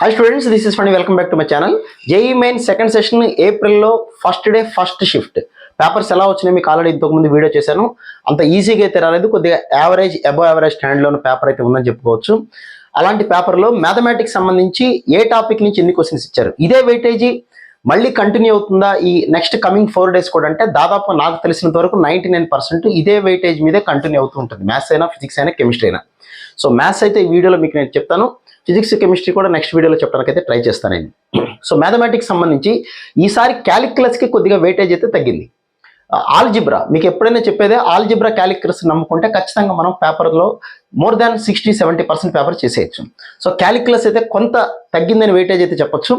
Hi students this is fund welcome back to my channel JEE main second session ఏప్రిల్లో first day first shift papers ఎలా వచ్చినాయి మీకు already ఇంతకుముందు video చేశాను. అంత ఈజీగా అయితే రాలేదు. కొద్దిగా యావరేజ్ అబో యావరేజ్ స్టాండ్లో ఉన్న పేపర్ అయితే ఉందని చెప్పుకోవచ్చు. అలాంటి పేపర్లో మ్యాథమెటిక్స్ సంబంధించి ఏ టాపిక్ నుంచి ఎన్ని క్వశ్చన్స్ ఇచ్చారు? ఇదే వెయిటేజీ మళ్ళీ కంటిన్యూ అవుతుందా? ఈ నెక్స్ట్ కమింగ్ ఫోర్ డేస్ కూడా అంటే దాదాపు నాకు తెలిసినంత వరకు నైంటీ నైన్ పర్సెంట్ ఇదే వెయిటేజ్ మీదే కంటిన్యూ అవుతూ ఉంటుంది. మ్యాథ్స్ అయినా ఫిజిక్స్ అయినా కెమిస్ట్రీ అయినా. సో మ్యాథ్స్ అయితే ఈ వీడియోలో మీకు నేను చెప్తాను. ఫిజిక్స్ కెమిస్ట్రీ కూడా నెక్స్ట్ వీడియోలో చెప్పడానికి అయితే ట్రై చేస్తాను నేను. సో మ్యాథమెటిక్స్ సంబంధించి ఈసారి క్యాలిక్యులస్కి కొద్దిగా వెయిటేజ్ అయితే తగ్గింది. Uh, ఆల్జిబ్రా మీకు ఎప్పుడైనా చెప్పేదే ఆల్జిబ్రా క్యాలిక్యులస్ నమ్ముకుంటే ఖచ్చితంగా మనం పేపర్లో more than sixty seventy percent paper చేసేయచ్చు. సో క్యాలిక్యులస్ అయితే కొంత తగ్గిందని వెయిటేజ్ అయితే చెప్పొచ్చు.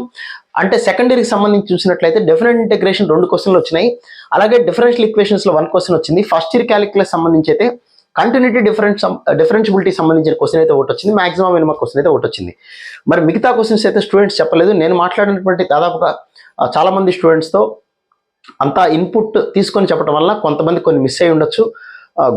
అంటే సెకండరీకి సంబంధించి చూసినట్లయితే డెఫినెట్ ఇంటగ్రేషన్ రెండు క్వశ్చన్లు వచ్చినాయి. అలాగే డిఫరెన్షియల్ ఈక్వేషన్స్లో వన్ క్వశ్చన్ వచ్చింది. ఫస్ట్ ఇయర్ క్యాలిక్యులస్ సంబంధించి అయితే కంటిన్యూటీ డిఫరెన్స్ డిఫరెన్షిబిలిటీ సంబంధించిన క్వశ్చన్ అయితే ఒకటి వచ్చింది. మాక్సిమం మినిమం క్వశ్చన్ అయితే ఒకటి వచ్చింది. మరి మిగతా క్వశ్చన్స్ అయితే స్టూడెంట్స్ చెప్పలేదు. నేను మాట్లాడినటువంటి దాదాపుగా uh, చాలామంది స్టూడెంట్స్తో అంతా ఇన్పుట్ తీసుకొని చెప్పడం వల్ల కొంతమంది కొన్ని మిస్ అయి ఉండొచ్చు.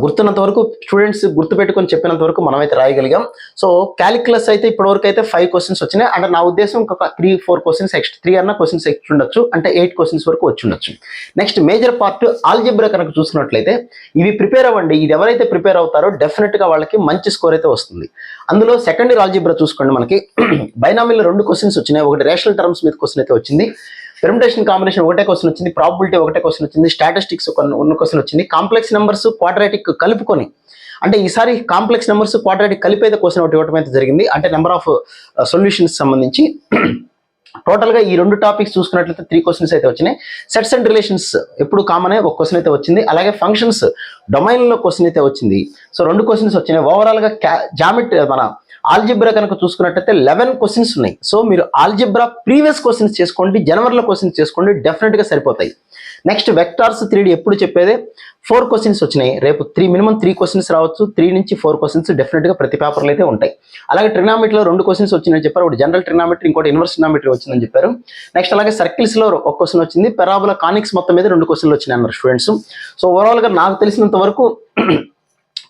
గుర్తున్నంత వరకు స్టూడెంట్స్ గుర్తుపెట్టుకొని చెప్పినంత వరకు మనమైతే రాయగలిగాం. సో క్యాలిక్యులస్ అయితే ఇప్పటివరకు అయితే ఫైవ్ క్వశ్చన్స్ వచ్చినాయి. అంటే నా ఉద్దేశం ఒక three four questions extra three అన్న క్వశ్చన్స్ ఎక్స్ట్రా ఉండొచ్చు. అంటే ఎయిట్ క్వశ్చన్స్ వరకు వచ్చి ఉండొచ్చు. నెక్స్ట్ మేజర్ పార్ట్ ఆల్జిబ్రా కనుక చూసినట్లయితే ఇవి ప్రిపేర్ అవ్వండి. ఇది ఎవరైతే ప్రిపేర్ అవుతారో డెఫినెట్గా వాళ్ళకి మంచి స్కోర్ అయితే వస్తుంది. అందులో సెకండ్ ఇయర్ ఆల్జిబ్రా చూసుకోండి మనకి. బైనామిల్ రెండు క్వశ్చన్స్ వచ్చినాయి. ఒకటి రేషనల్ టర్మ్స్ మీద క్వశ్చన్ అయితే వచ్చింది. పెర్మిటేషన్ కాంబినేషన్ ఒకటే క్వశ్చన్ వచ్చింది ప్రాబిలిటీ ఒకటే క్వశ్చన్ వచ్చింది స్టాటిస్టిక్స్ ఉన్న క్వశ్చన్ వచ్చింది. కాంప్లెక్స్ నెంబర్స్ క్వాడ్రాటిక్ కలుపుకొని అంటే ఈసారి కాంప్లెక్స్ నెంబర్స్ క్వాడ్రాటిక్ కలిపేది క్వశ్చన్ ఒకటి ఇవ్వడం అయితే జరిగింది. అంటే నెంబర్ ఆఫ్ సొల్యూషన్స్ సంబంధించి టోటల్గా ఈ రెండు టాపిక్స్ చూసుకున్నట్లయితే త్రీ క్వశ్చన్స్ అయితే వచ్చినాయి. సెట్స్ అండ్ రిలేషన్స్ ఎప్పుడు కామనే ఒక క్వశ్చన్ అయితే వచ్చింది. అలాగే ఫంక్షన్స్ డొమైన్లో క్వశ్చన్ అయితే వచ్చింది. సో రెండు క్వశ్చన్స్ వచ్చినాయి. ఓవరాల్గా క్యా జామెట్రీ మన ఆల్జిబ్రా కనుక చూసుకున్నట్లయితే లెవెన్ క్వశ్చన్స్ ఉన్నాయి. సో మీరు ఆల్జిబ్రా ప్రీవియస్ క్వశ్చన్స్ చేసుకోండి. జనవరిలో క్వశ్చన్స్ చేసుకోండి. డెఫినెట్గా సరిపోతాయి. నెక్స్ట్ వెక్టార్స్ త్రీ ఎప్పుడు చెప్పేదే? ఫోర్ క్వశ్చన్స్ వచ్చినాయి. రేపు త్రీ మినిమం త్రీ క్వశ్చన్స్ రావచ్చు. త్రీ నుంచి ఫోర్ క్వశ్చన్స్ డెఫినెట్గా ప్రతి పేపర్లు అయితే ఉంటాయి. అలాగే ట్రినామెట్రీలో రెండు క్వశ్చన్స్ వచ్చిందని చెప్పారు. ఒకటి జనరల్ ట్రినామెట్రీ ఇంకోటి ఇన్వర్స్ ట్రినామెట్రీ వచ్చిందని చెప్పారు. నెక్స్ట్ అలాగే సర్కిల్స్లో ఒక క్వశ్చన్ వచ్చింది. పెరాబుల కానిక్స్ మొత్తం మీద రెండు క్వశ్చన్లు వచ్చినాయి అన్నారు స్టూడెంట్స్ సో ఓవరాల్గా నాకు తెలిసినంత వరకు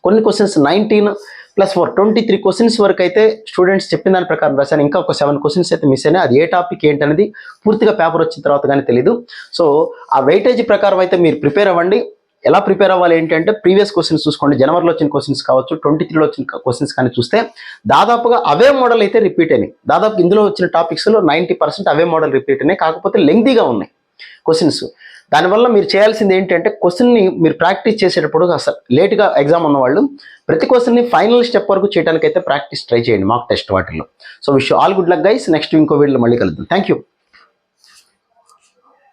కొన్ని questions nineteen plus four twenty three questions వరకు అయితే స్టూడెంట్స్ చెప్పిన దాని ప్రకారం రాశాను. ఇంకా ఒక సెవెన్ క్వశ్చన్స్ అయితే మిస్ అయినాయి అది ఏ టాపిక్ ఏంటనేది పూర్తిగా పేపర్ వచ్చిన తర్వాత కానీ తెలియదు సో ఆ వెయిటేజ్ ప్రకారం అయితే మీరు ప్రిపేర్ అవ్వండి. ఎలా ప్రిపేర్ అవ్వాలి ఏంటంటే ప్రీవియస్ క్వశ్చన్స్ చూసుకోండి. జనవరిలో వచ్చిన క్వశ్చన్స్ కావచ్చు ట్వంటీ త్రీలో వచ్చిన క్వశ్చన్స్ కానీ చూస్తే దాదాపుగా అవే మోడల్ అయితే రిపీట్ అయినాయి. దాదాపు ఇందులో వచ్చిన టాపిక్స్లో నైంటీ పర్సెంట్ అవే మోడల్ రిపీట్ అయినాయి. కాకపోతే లెంగ్తీగా ఉన్నాయి. క్వశ్చన్స్ దానివల్ల మీరు చేయాల్సింది ఏంటంటే క్వశ్చన్ని మీరు ప్రాక్టీస్ చేసేటప్పుడు అసలు లేట్గా ఎగ్జామ్ ఉన్నవాళ్ళు ప్రతి క్వశ్చన్ని ఫైనల్ స్టెప్ వరకు చేయడానికి అయితే ప్రాక్టీస్ ట్రై చేయండి మాక్ టెస్ట్ వాటిల్లో. So wish all good luck guys next ఇంకో వీడియోలో మళ్ళీ కలుద్దాం. Thank you